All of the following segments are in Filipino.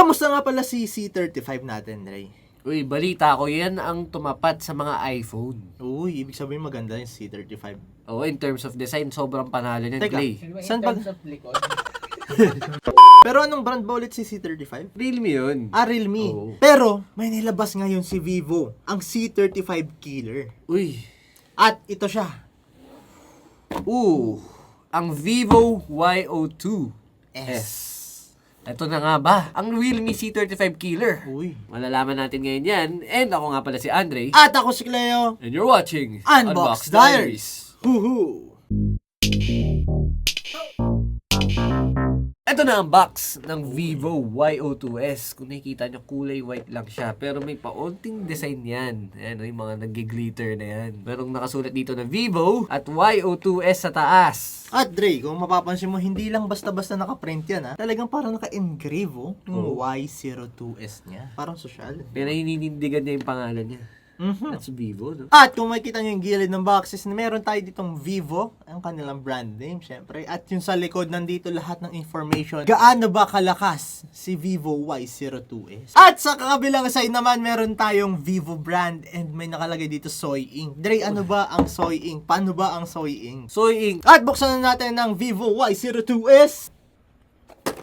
Kamusta nga pala si C35 natin, Ray? Uy, balita ko, yan ang tumapat sa mga iPhone. Uy, ibig sabihin maganda yung C35. Oo, in terms of design, sobrang panalo niyan, Teka. Clay. Saan pag- Pero anong brand ba ulit si C35? Realme yun. Ah, Realme. Oo. Pero, may nilabas ngayon si Vivo, ang C35 Killer. Uy, At ito siya. ooh, ang Vivo Y02 S. Ito na nga ba, ang Realme C35 Killer. Uy. Malalaman natin ngayon yan. And ako nga pala si Andre. At ako si Cleo. And you're watching Unbox Diaries. Huhu. Ito na ang box ng Vivo Y02S. Kung nakikita nyo, kulay white lang siya. Pero may paunting design yan. Ayan, oh, yung mga nag-glitter na yan. Merong nakasulat dito na Vivo at Y02S sa taas. At Dre, kung mapapansin mo, hindi lang basta-basta nakaprint yan ha. Talagang parang naka-engrave oh, yung Y02S niya. Parang social. Pero hininindigan niya yung pangalan niya. Mhm. That's Vivo, no? At kung makikita nyo yung gilid ng boxes, meron tayo ditong Vivo, ang kanilang brand name, syempre. At yung sa likod, nandito lahat ng information. Gaano ba kalakas si Vivo Y02S? At sa kabilang side naman, meron tayong Vivo brand and may nakalagay dito Soy Ink. Dre, ano ba ang Soy Ink? Paano ba ang Soy Ink? Soy Ink. At buksan na natin ng Vivo Y02S.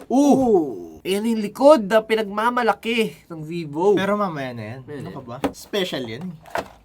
Ooh! Ayan yung likod na pinagmamalaki ng Vivo. Pero mamaya na yan. Ano ka ba? Special yan.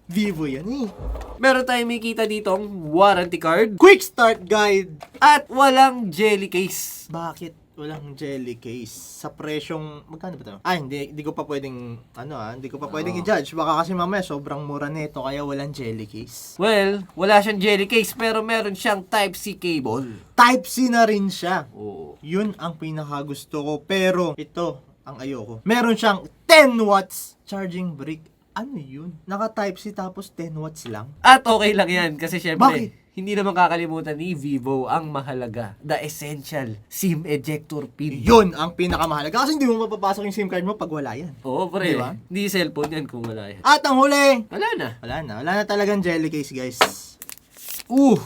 Vivo yan eh. Meron tayong makikita ditong warranty card Quick start guide. at walang jelly case. Bakit walang jelly case sa presyong magkano ba 'to? Ah, hindi hindi ko pa pwedeng ano ah, hindi ko pa pwedeng i-judge. Baka kasi mamaya sobrang mura nito kaya walang jelly case. Well, wala siyang jelly case pero meron siyang Type-C cable. Type C na rin siya. Oo. Yun ang pinakagusto ko. Pero ito ang ayoko. Meron siyang 10 watts charging brick. Ano yun? Naka Type C tapos 10 watts lang. At okay lang yan kasi syempre, Bakit? Hindi naman kakalimutan ni Vivo ang mahalaga, the essential SIM ejector pin. Yun ang pinakamahalaga kasi hindi mo mapapasok yung SIM card mo pag wala yan. Oo, pre. Di ba? Hindi cellphone yan kung wala yan. At ang huli, Wala na. wala na. Wala na talagang jelly case, guys. Uh,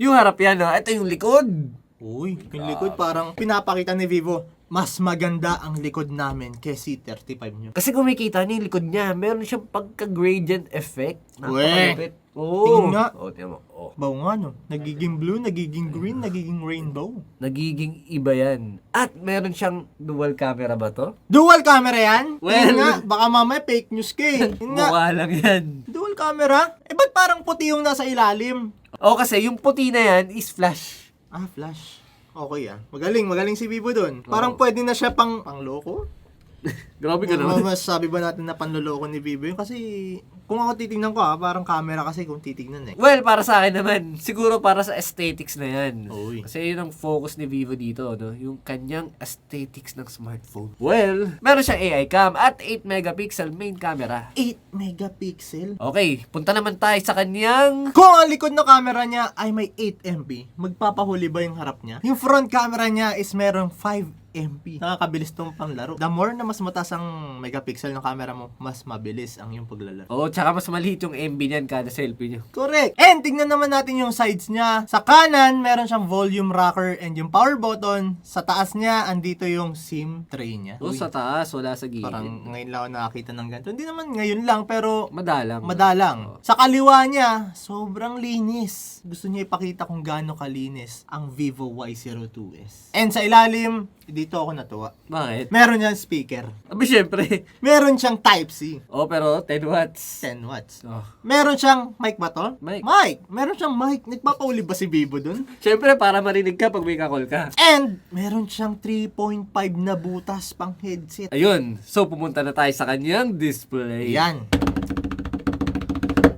yung harap yan ha. Ito yung likod. Uy, yung likod parang pinapakita ni Vivo, mas maganda ang likod namin kay C35 nyo. Kasi kung makikita niyo yung likod niya, meron siyang pagka-gradient effect. Uwe. Napakalupit. Oo. Tingin nga. Oo, tingnan mo. Oo. Baw nga no, nagiging blue, nagiging green, nagiging rainbow. Nagiging iba yan. At meron siyang dual camera ba to? Dual camera yan? Well- Yun nga, baka mamaya fake news ka eh. Yun nga, Mukha lang yan. dual camera? Eh ba't parang puti yung nasa ilalim? O kasi yung puti na yan is flash. Ah, flash. Okay ah. Magaling, magaling si Vivo dun. Parang pwede na siya pang, pang loko. Grabe ka Ano naman. masasabi ba natin na panloloko ni Vivo yun? Kasi kung ako titingnan ko ah, parang camera kasi kung titingnan eh. Well, para sa akin naman, siguro para sa aesthetics na yan. Uy. Kasi yun ang focus ni Vivo dito, no? Yung kanyang aesthetics ng smartphone. Well, meron siyang AI cam at 8 megapixel main camera. 8 megapixel. Okay, punta naman tayo sa kanyang... Kung ang likod ng camera niya ay may 8 MP, magpapahuli ba yung harap niya? Yung front camera niya is merong 5 MP. Nakakabilis tong panglaro. The more na mas mataas ang megapixel ng camera mo, mas mabilis ang yung paglalaro. Oo, tsaka mas maliit yung MB niyan kada selfie niyo. Correct. And tingnan naman natin yung sides niya. Sa kanan, meron siyang volume rocker and yung power button. Sa taas niya, andito yung SIM tray niya. Oo, sa taas, wala sa gilid. parang ngayon lang ako nakakita ng ganito. Hindi naman ngayon lang, pero Madalang. Madalang. Sa kaliwa niya, sobrang linis. Gusto niya ipakita kung gaano kalinis ang Vivo Y02s. And sa ilalim, dito ako natuwa. Bakit? Meron niyang speaker. Abi, syempre. Meron siyang Type-C. Oo, pero 10 watts. 10 watts. Oh. Meron siyang mic ba to? Mic. Mic. Meron siyang mic. Nagpapauli ba si Vivo dun? Syempre, para marinig ka pag may kakol ka. And meron siyang 3.5 na butas pang headset. Ayun. So, pumunta na tayo sa kanyang display. Yan.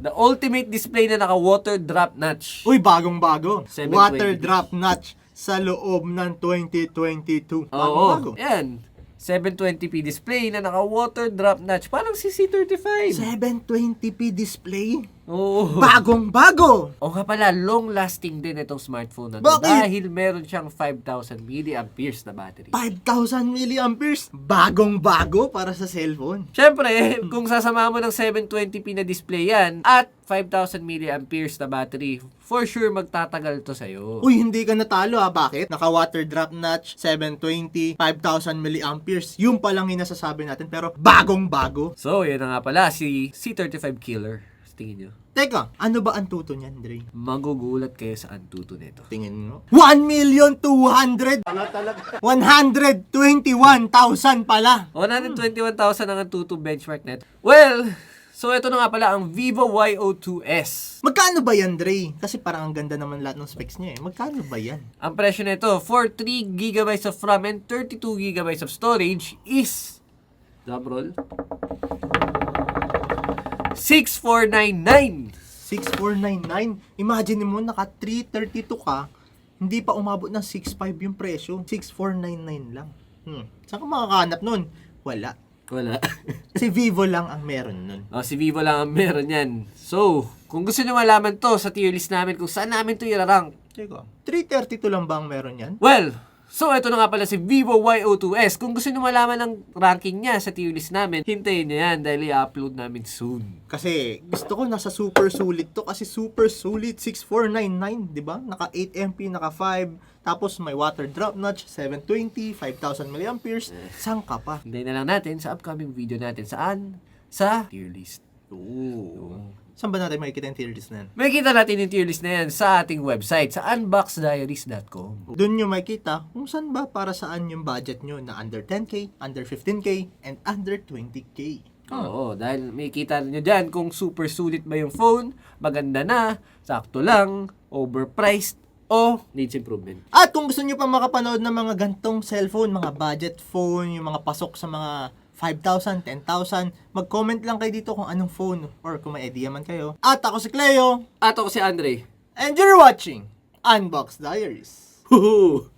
The ultimate display na naka water drop notch. Uy, bagong-bago. 720. Water drop notch sa loob ng 2022. Oo. Bagong-bago. Yan. 720p display na naka water drop notch. Parang si C35. 720p display. Oo. Bagong bago! O nga pala, long-lasting din itong smartphone na to. Bakit? Dahil meron siyang 5,000 milliamperes na battery. 5,000 milliamperes. Bagong bago para sa cellphone. Siyempre, kung sasama mo ng 720p na display yan at 5,000 milliamperes na battery, for sure magtatagal to sa'yo. Uy, hindi ka natalo ha. Bakit? Naka water drop notch, 720, 5,000 milliamperes. Yung pa lang yung nasasabi natin. Pero bagong bago. So, yan na nga pala, si C35 Killer. Tingin nyo. Teka, ano ba ang tuto niyan, Dre? Magugulat kayo sa antuto nito. Tingin mo. 1,200,000! Ano talaga? 121,000 pala. 121,000 ang antuto benchmark net. Well, so ito na nga pala ang Vivo Y02s. Magkano ba yan, Dre? Kasi parang ang ganda naman lahat ng specs niya eh. Magkano ba yan? Ang presyo nito for 3 GB of RAM and 32 GB of storage is drum roll 6499. 6499. Imagine mo, naka 332 ka, hindi pa umabot ng 65 yung presyo. 6499 lang. Hmm. Saan ka makakahanap nun? Wala. Wala. Si Vivo lang ang meron nun. oh, si Vivo lang ang meron yan. So, kung gusto nyo malaman to sa tier list namin kung saan namin to irarank. Teka, 332 lang ba ang meron yan? Well, so ito na nga pala si Vivo Y02s. Kung gusto nyo malaman ang ranking niya sa tier list namin, hintayin nyo yan dahil i-upload namin soon. Kasi gusto ko nasa super sulit to kasi super sulit 6499, 'di ba? Naka 8 MP, naka 5, tapos may water drop notch 720, 5000 mAh. Saan ka pa? Hintayin na lang natin sa upcoming video natin. Saan? Sa tier list. Oo. Saan ba natin makikita yung tier list na yan? Makikita natin yung tier list na yan sa ating website, sa unboxdiaries.com. Doon nyo makikita kung saan ba para saan yung budget nyo na under 10k, under 15k, and under 20k. Oo, dahil makikita nyo dyan kung super sulit ba yung phone, maganda na, sakto lang, overpriced, o needs improvement. At kung gusto nyo pa makapanood ng mga gantong cellphone, mga budget phone, yung mga pasok sa mga 5,000, 10,000, mag-comment lang kayo dito kung anong phone or kung may idea man kayo. At ako si Cleo, At ako si Andre. and you're watching Unbox Diaries. Woohoo!